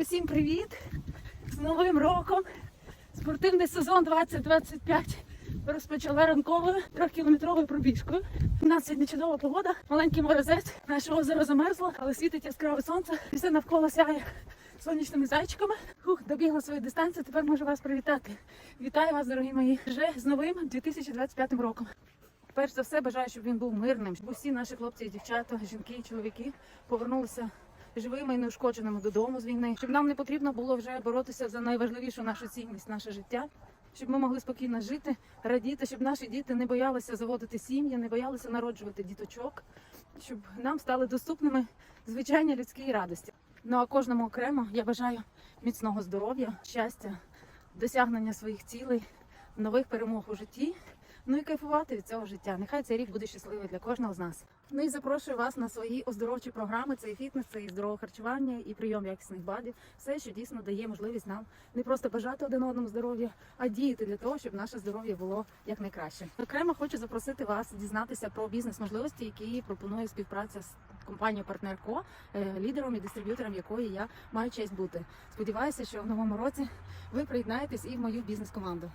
Усім привіт! З Новим роком! Спортивний сезон 2025 розпочала ранковою трьохкілометровою пробіжкою. У нас сьогодні чудова погода, маленький морозець, наше озеро замерзло, але світить яскраве сонце, і все навколо сяє сонячними зайчиками. Хух, добігла свою дистанцію. Тепер можу вас привітати. Вітаю вас, дорогі мої, вже з новим 2025 роком. Перш за все бажаю, щоб він був мирним, щоб усі наші хлопці і дівчата, жінки і чоловіки повернулися живими і неушкодженими додому з війни, щоб нам не потрібно було вже боротися за найважливішу нашу цінність, наше життя. Щоб ми могли спокійно жити, радіти, щоб наші діти не боялися заводити сім'ї, не боялися народжувати діточок, щоб нам стали доступними звичайні людські радості. Ну а кожному окремо я бажаю міцного здоров'я, щастя, досягнення своїх цілей, нових перемог у житті. Ну і кайфувати від цього життя. Нехай цей рік буде щасливий для кожного з нас. Ну і запрошую вас на свої оздоровчі програми. Це і фітнес, це і здорове харчування, і прийом якісних бадів. Все, що дійсно дає можливість нам не просто бажати один одному здоров'я, а діяти для того, щоб наше здоров'я було якнайкраще. Окремо хочу запросити вас дізнатися про бізнес-можливості, які пропонує співпраця з компанією Партнерко, е, лідером і дистриб'ютором якої я маю честь бути. Сподіваюся, що в новому році ви приєднаєтесь і в мою бізнес-команду.